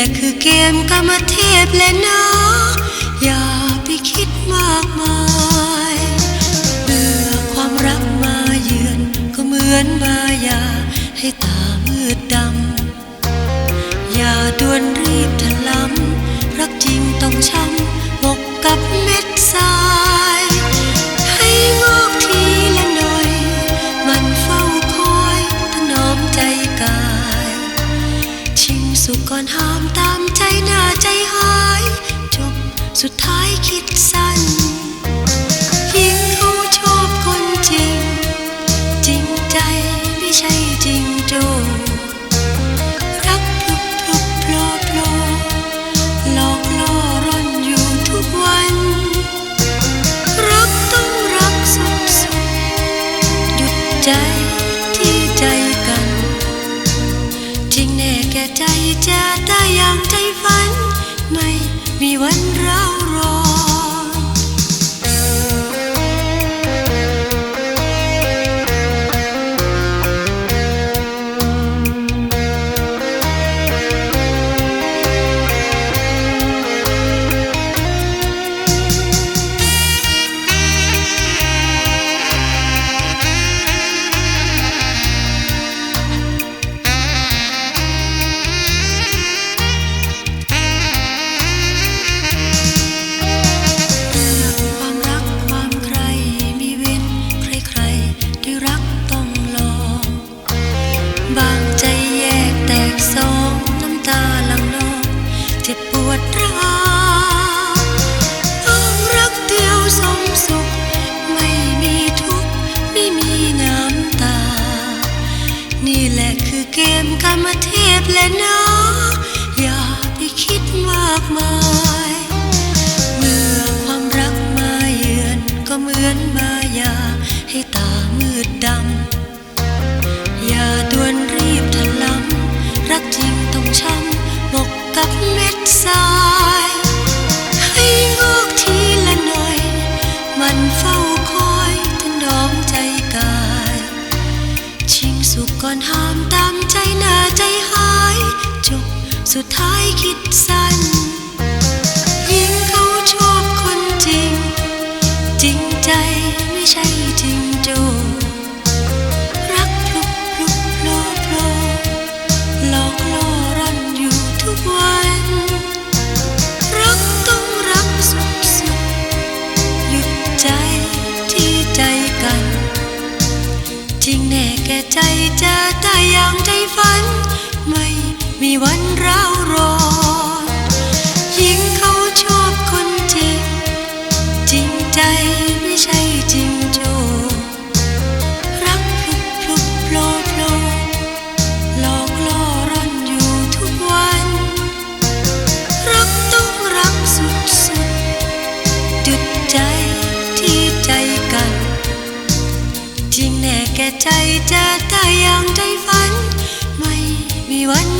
และคือเกมกรรมเทพและนะอย่าไปคิดมากมายเบื่อความรักมาเยือน ก็เหมือนมายาให้ตามืดดำอย่าด่วนุขก่อนหอมตามใจหน้าใจหายจบสุดท้ายคิดซะ จจะได้อย่างใจฝัน ไม่มีวันรั และคือเกมกรรมเทพและนะอย่าไปคิดมากมาย อนห้ามตามใจหน้าใจหายจบสุดท้ายคิดสั้น ริงแน่แก่ใจจะได้อย่างใจฝัน ไม่มีวันร้าวรอ ใจจะได้อย่างใจฝัน ไม่มีวัน